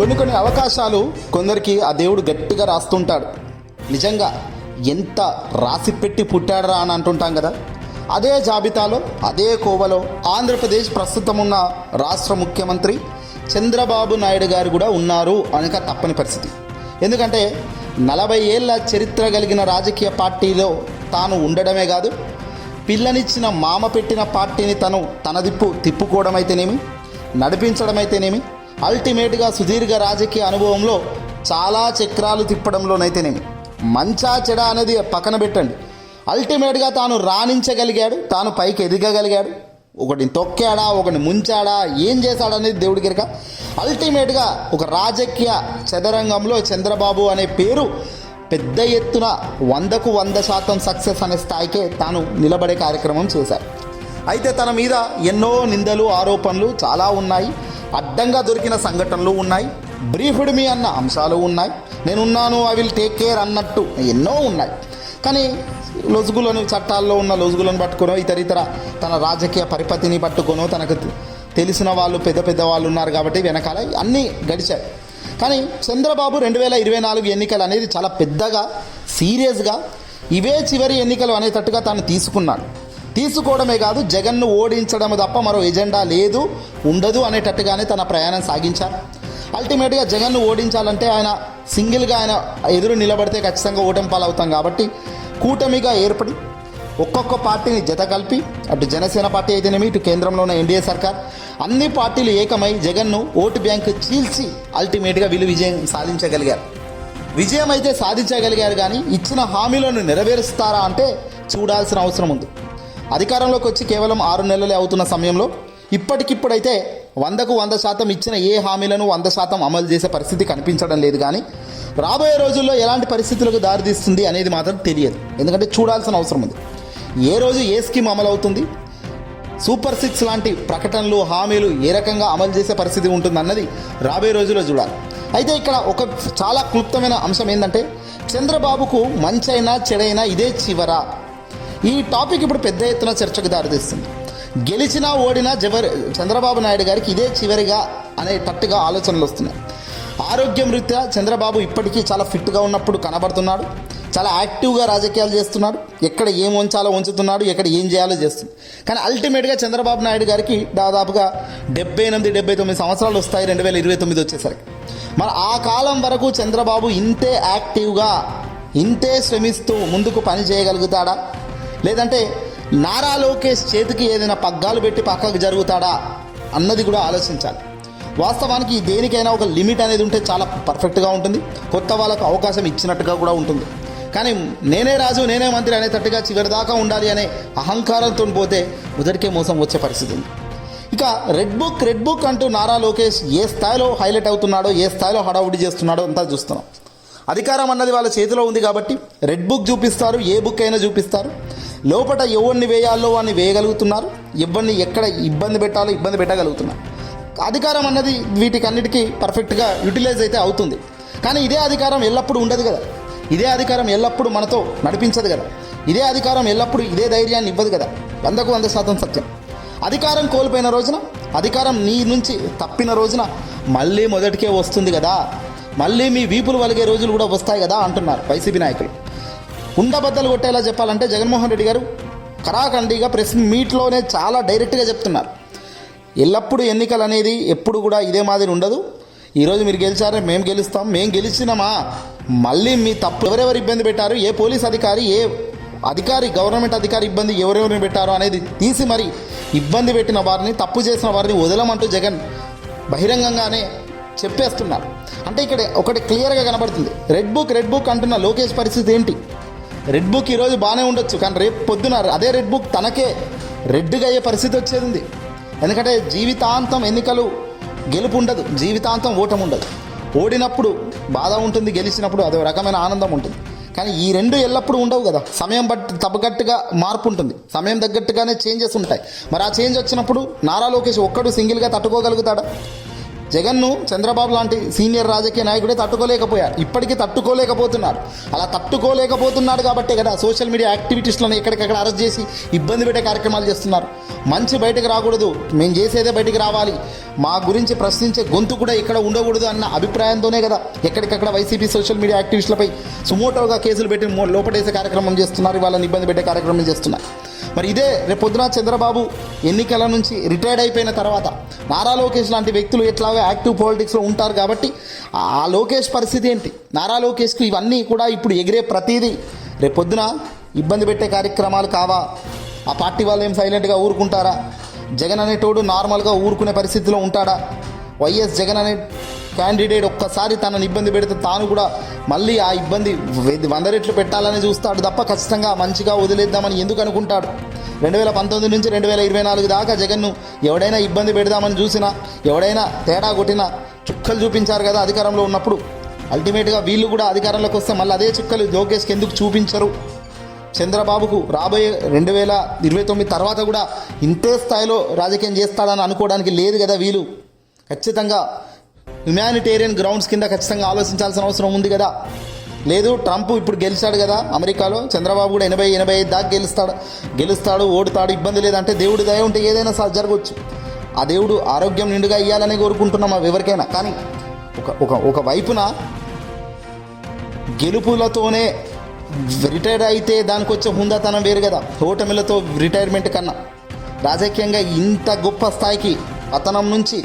కొన్ని కొన్ని అవకాశాలు కొందరికి ఆ దేవుడు గట్టిగా రాస్తుంటాడు. నిజంగా ఎంత రాసి పెట్టి పుట్టాడరా అని అంటుంటాం కదా. అదే జాబితాలో అదే కోవలో ఆంధ్రప్రదేశ్ ప్రస్తుతం ఉన్న రాష్ట్ర ముఖ్యమంత్రి చంద్రబాబు నాయుడు గారు కూడా ఉన్నారు అనక తప్పని పరిస్థితి. ఎందుకంటే నలభై ఏళ్ళ చరిత్ర కలిగిన రాజకీయ పార్టీలో తాను ఉండడమే కాదు పిల్లనిచ్చిన మామ పెట్టిన పార్టీని తను తన దిప్పు తిప్పుకోవడం అయితేనేమి నడిపించడం అయితేనేమి అల్టిమేట్గా సుదీర్ఘ రాజకీయ అనుభవంలో చాలా చక్రాలు తిప్పడంలోనైతేనేమి మంచా చెడ అనేది పక్కన పెట్టండి. అల్టిమేట్గా తాను రాణించగలిగాడు తాను పైకి ఎదగగలిగాడు. ఒకటిని తొక్కాడా ఒకటిని ముంచాడా ఏం చేశాడనేది దేవుడి గిరక అల్టిమేట్గా ఒక రాజకీయ చదరంగంలో చంద్రబాబు అనే పేరు పెద్ద ఎత్తున వందకు వంద శాతం సక్సెస్ అనే స్థాయికే తాను నిలబడే కార్యక్రమం చేశారు. అయితే తన మీద ఎన్నో నిందలు ఆరోపణలు చాలా ఉన్నాయి. అడ్డంగా దొరికిన సంఘటనలు ఉన్నాయి. బ్రీఫ్డ్ మీ అన్న అంశాలు ఉన్నాయి. నేనున్నాను ఐ విల్ టేక్ కేర్ అన్నట్టు ఎన్నో ఉన్నాయి. కానీ లొజుగులను చట్టాల్లో ఉన్న లొజుగులను పట్టుకునో ఇతరితర తన రాజకీయ పరిపతిని పట్టుకొనో తనకు తెలిసిన వాళ్ళు పెద్ద పెద్ద వాళ్ళు ఉన్నారు కాబట్టి వెనకాల అన్నీ గడిచాయి. కానీ చంద్రబాబు రెండు వేల ఇరవై నాలుగు ఎన్నికలు అనేది చాలా పెద్దగా సీరియస్గా ఇవే చివరి ఎన్నికలు అనేటట్టుగా తాను తీసుకున్నాడు. తీసుకోవడమే కాదు జగన్ను ఓడించడం తప్ప మరో ఎజెండా లేదు ఉండదు అనేటట్టుగానే తన ప్రయాణం సాగించారు. అల్టిమేట్గా జగన్ను ఓడించాలంటే ఆయన సింగిల్గా ఆయన ఎదురు నిలబడితే ఖచ్చితంగా ఓటమి పాలవుతాం కాబట్టి కూటమిగా ఏర్పడి ఒక్కొక్క పార్టీని జత కలిపి అటు జనసేన పార్టీ అయితేనేమి ఇటు కేంద్రంలో ఉన్న ఎన్డీఏ సర్కార్ అన్ని పార్టీలు ఏకమై జగన్ను ఓటు బ్యాంకు చీల్చి అల్టిమేట్గా వీళ్ళు విజయం సాధించగలిగారు. విజయం అయితే సాధించగలిగారు కానీ ఇచ్చిన హామీలను నెరవేరుస్తారా అంటే చూడాల్సిన అవసరం ఉంది. అధికారంలోకి వచ్చి కేవలం ఆరు నెలలే అవుతున్న సమయంలో ఇప్పటికిప్పుడైతే వందకు వంద శాతం ఇచ్చిన ఏ హామీలను వంద శాతం అమలు చేసే పరిస్థితి కనిపించడం లేదు కానీ రాబోయే రోజుల్లో ఎలాంటి పరిస్థితులకు దారితీస్తుంది అనేది మాత్రం తెలియదు. ఎందుకంటే చూడాల్సిన అవసరం ఉంది. ఏ రోజు ఏ స్కీమ్ అమలు అవుతుంది సూపర్ సిక్స్ లాంటి ప్రకటనలు హామీలు ఏ రకంగా అమలు చేసే పరిస్థితి ఉంటుందన్నది రాబోయే రోజుల్లో చూడాలి. అయితే ఇక్కడ ఒక చాలా క్లుప్తమైన అంశం ఏంటంటే చంద్రబాబుకు మంచైనా చెడైనా ఇదే చివర. ఈ టాపిక్ ఇప్పుడు పెద్ద ఎత్తున చర్చకు దారితీస్తుంది. గెలిచినా ఓడినా జవర్ చంద్రబాబు నాయుడు గారికి ఇదే చివరిగా అనేటట్టుగా ఆలోచనలు వస్తున్నాయి. ఆరోగ్యం రీత్యా చంద్రబాబు ఇప్పటికీ చాలా ఫిట్గా ఉన్నప్పుడు కనబడుతున్నాడు. చాలా యాక్టివ్గా రాజకీయాలు చేస్తున్నాడు. ఎక్కడ ఏం ఉంచాలో ఉంచుతున్నాడు ఎక్కడ ఏం చేయాలో చేస్తుంది కానీ అల్టిమేట్గా చంద్రబాబు నాయుడు గారికి దాదాపుగా డెబ్బై ఎనిమిది డెబ్బై తొమ్మిది సంవత్సరాలు వస్తాయి రెండు వేల ఇరవై తొమ్మిది వచ్చేసరికి. మరి ఆ కాలం వరకు చంద్రబాబు ఇంతే యాక్టివ్గా ఇంతే శ్రమిస్తూ ముందుకు పని చేయగలుగుతాడా? లేదంటే నారా లోకేష్ చేతికి ఏదైనా పగ్గాలు పెట్టి పక్కకు జరుగుతాడా అన్నది కూడా ఆలోచించాలి. వాస్తవానికి దేనికైనా ఒక లిమిట్ అనేది ఉంటే చాలా పర్ఫెక్ట్గా ఉంటుంది. కొత్త వాళ్ళకు అవకాశం ఇచ్చినట్టుగా కూడా ఉంటుంది. కానీ నేనే రాజు నేనే మంత్రి అనేటట్టుగా చివరిదాకా ఉండాలి అనే అహంకారంతో పోతే మొదటికే మోసం వచ్చే పరిస్థితి ఉంది. ఇక రెడ్ బుక్ రెడ్ బుక్ అంటూ నారా లోకేష్ ఏ స్థాయిలో హైలైట్ అవుతున్నాడో ఏ స్థాయిలో హడావుడి చేస్తున్నాడో అంతా చూస్తున్నాం. అధికారం అన్నది వాళ్ళ చేతిలో ఉంది కాబట్టి రెడ్ బుక్ చూపిస్తారు ఏ బుక్ అయినా చూపిస్తారు. లోపల ఎవరిని వేయాలో వాడిని వేయగలుగుతున్నారు? ఎవరిని ఎక్కడ ఇబ్బంది పెట్టాలో ఇబ్బంది పెట్టగలుగుతున్నారు. అధికారం అన్నది వీటికన్నిటికీ పర్ఫెక్ట్గా యూటిలైజ్ అయితే అవుతుంది. కానీ ఇదే అధికారం ఎల్లప్పుడూ ఉండదు కదా. ఇదే అధికారం ఎల్లప్పుడూ మనతో నడిపించదు కదా. ఇదే అధికారం ఎల్లప్పుడూ ఇదే ధైర్యాన్ని ఇవ్వదు కదా. వందకు వంద శాతం సత్యం. అధికారం కోల్పోయిన రోజున అధికారం నీ నుంచి తప్పిన రోజున మళ్ళీ మొదటికే వస్తుంది కదా. మళ్ళీ మీ వీపులు వలిగే రోజులు కూడా వస్తాయి కదా అంటున్నారు వైసీపీ నాయకులు. ఉండబద్దలు కొట్టేలా చెప్పాలంటే జగన్మోహన్ రెడ్డి గారు కరాఖండిగా ప్రెస్ మీట్లోనే చాలా డైరెక్ట్గా చెప్తున్నారు. ఎల్లప్పుడూ ఎన్నికలు అనేది ఎప్పుడు కూడా ఇదే మాదిరి ఉండదు. ఈరోజు మీరు గెలిచారే మేము గెలుస్తాం మేము గెలిచినామా? మళ్ళీ మీ తప్పు ఎవరెవరు ఇబ్బంది పెట్టారు? ఏ పోలీస్ అధికారి ఏ అధికారి గవర్నమెంట్ అధికారి ఇబ్బంది ఎవరెవరిని పెట్టారో అనేది తీసి మరి ఇబ్బంది పెట్టిన వారిని తప్పు చేసిన వారిని వదలమంటూ జగన్ బహిరంగంగానే చెప్పేస్తున్నారు. అంటే ఇక్కడ ఒకటి క్లియర్గా కనబడుతుంది. రెడ్ బుక్ రెడ్ బుక్ అంటున్న లోకేష్ పరిస్థితి ఏంటి? రెడ్ బుక్ ఈరోజు బాగానే ఉండొచ్చు కానీ రేపు పొద్దున అదే రెడ్ బుక్ తనకే రెడ్గా అయ్యే పరిస్థితి వచ్చేది ఉంది ఎందుకంటే జీవితాంతం ఎన్నికలు గెలుపు ఉండదు జీవితాంతం ఓటం ఉండదు ఓడినప్పుడు బాధ ఉంటుంది గెలిచినప్పుడు అదో రకమైన ఆనందం ఉంటుంది. కానీ ఈ రెండు ఎల్లప్పుడూ ఉండవు కదా. సమయం బట్టి తప్పగట్టుగా మార్పు ఉంటుంది సమయం తగ్గట్టుగానే చేంజెస్ ఉంటాయి. మరి ఆ చేంజ్ వచ్చినప్పుడు నారా లోకేష్ ఒక్కడు సింగిల్గా తట్టుకోగలుగుతాడా? జగన్ను చంద్రబాబు లాంటి సీనియర్ రాజకీయ నాయకుడే తట్టుకోలేకపోయారు. ఇప్పటికీ తట్టుకోలేకపోతున్నారు. అలా తట్టుకోలేకపోతున్నాడు కాబట్టే కదా సోషల్ మీడియా యాక్టివిటీస్లను ఎక్కడికక్కడ అరెస్ట్ చేసి ఇబ్బంది పెట్టే కార్యక్రమాలు చేస్తున్నారు. మంచి బయటకు రాకూడదు. మేము చేసేదే బయటికి రావాలి. మా గురించి ప్రశ్నించే గొంతు కూడా ఇక్కడ ఉండకూడదు అన్న అభిప్రాయంతోనే కదా ఎక్కడికక్కడ వైసీపీ సోషల్ మీడియా యాక్టివిస్టులపై సుమోటోగా కేసులు పెట్టి మో- కార్యక్రమం చేస్తున్నారు. వాళ్ళని ఇబ్బంది పెట్టే కార్యక్రమం చేస్తున్నారు. మరి ఇదే రేపొద్దున చంద్రబాబు ఎన్నికల నుంచి రిటైర్డ్ అయిపోయిన తర్వాత నారా లోకేష్ లాంటి వ్యక్తులు ఎట్లాగో యాక్టివ్ పాలిటిక్స్లో ఉంటారు కాబట్టి ఆ లోకేష్ పరిస్థితి ఏంటి? నారా లోకేష్కి ఇవన్నీ కూడా ఇప్పుడు ఎగిరే ప్రతిదీ రేపొద్దున ఇబ్బంది పెట్టే కార్యక్రమాలు కావా? ఆ పార్టీ వాళ్ళు ఏం సైలెంట్గా ఊరుకుంటారా? జగన్ అనేటోడు నార్మల్గా ఊరుకునే పరిస్థితిలో ఉంటాడా? వైఎస్ జగన్ అనే క్యాండిడేట్ ఒక్కసారి తనని ఇబ్బంది పెడితే తాను కూడా మళ్ళీ ఆ ఇబ్బంది వంద రెట్లు పెట్టాలని చూస్తాడు తప్ప ఖచ్చితంగా మంచిగా వదిలేద్దామని ఎందుకు అనుకుంటాడు? రెండు వేల పంతొమ్మిది నుంచి రెండు వేల ఇరవై నాలుగు దాకా జగన్ను ఎవడైనా ఇబ్బంది పెడదామని చూసినా ఎవడైనా తేడా కొట్టినా చుక్కలు చూపించారు కదా అధికారంలో ఉన్నప్పుడు. అల్టిమేట్గా వీళ్ళు కూడా అధికారంలోకి వస్తే మళ్ళీ అదే చుక్కలు లోకేష్కి ఎందుకు చూపించరు? చంద్రబాబుకు రాబోయే రెండు వేల ఇరవై తొమ్మిది తర్వాత కూడా ఇంతే స్థాయిలో రాజకీయం చేస్తాడని అనుకోవడానికి లేదు కదా వీలు. ఖచ్చితంగా హ్యుమానిటేరియన్ గ్రౌండ్స్ కింద ఖచ్చితంగా ఆలోచించాల్సిన అవసరం ఉంది కదా. లేదు ట్రంప్ ఇప్పుడు గెలిచాడు కదా అమెరికాలో చంద్రబాబు కూడా ఎనభై ఎనభై ఐదు దాకా గెలుస్తాడు గెలుస్తాడు ఓడుతాడు ఇబ్బంది లేదంటే దేవుడు దయ ఉంటే ఏదైనా సార్ జరగవచ్చు ఆ దేవుడు ఆరోగ్యం నిండుగా ఇవ్వాలని కోరుకుంటున్నాం అవి ఎవరికైనా. కానీ ఒక ఒక ఒక వైపున గెలుపులతోనే రిటైర్ అయితే దానికి వచ్చే హుందాతనం వేరు కదా. ఓటమిలతో రిటైర్మెంట్ కన్నా. రాజకీయంగా ఇంత గొప్ప స్థాయికి పతనం నుంచి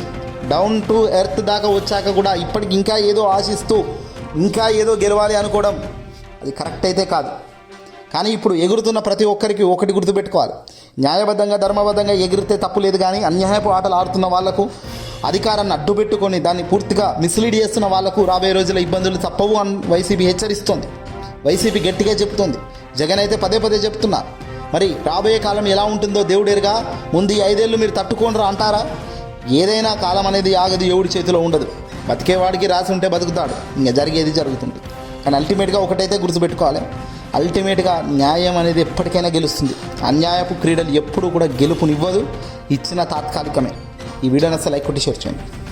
డౌన్ టు ఎర్త్ దాకా వచ్చాక కూడా ఇప్పటికి ఇంకా ఏదో ఆశిస్తూ ఇంకా ఏదో గెలవాలి అనుకోవడం అది కరెక్ట్ అయితే కాదు. కానీ ఇప్పుడు ఎగురుతున్న ప్రతి ఒక్కరికి ఒకటి గుర్తుపెట్టుకోవాలి. న్యాయబద్ధంగా ధర్మబద్ధంగా ఎగిరితే తప్పు లేదు కానీ అన్యాయపు ఆటలు ఆడుతున్న వాళ్ళకు అధికారాన్ని అడ్డుపెట్టుకొని దాన్ని పూర్తిగా మిస్లీడ్ చేస్తున్న వాళ్ళకు రాబోయే రోజుల ఇబ్బందులు తప్పవు అని వైసీపీ హెచ్చరిస్తోంది. వైసీపీ గట్టిగా చెప్తోంది. జగన్ అయితే పదే పదే చెప్తున్నారు. మరి రాబోయే కాలం ఎలా ఉంటుందో దేవుడేరుగా? ముందు ఐదేళ్ళు మీరు తట్టుకోండిరా అంటారా? ఏదైనా కాలం అనేది ఆగదు ఎవడి చేతిలో ఉండదు. బతికేవాడికి రాసి ఉంటే బతుకుతాడు. ఇంకా జరిగేది జరుగుతుంది. కానీ అల్టిమేట్గా ఒకటైతే గుర్తుపెట్టుకోవాలి. అల్టిమేట్గా న్యాయం అనేది ఎప్పటికైనా గెలుస్తుంది. అన్యాయపు క్రీడలు ఎప్పుడూ కూడా గెలుపునివ్వదు. ఇచ్చిన తాత్కాలికమే. ఈ వీడియోని అసలు లైక్ కొట్టి షేర్ చేయండి.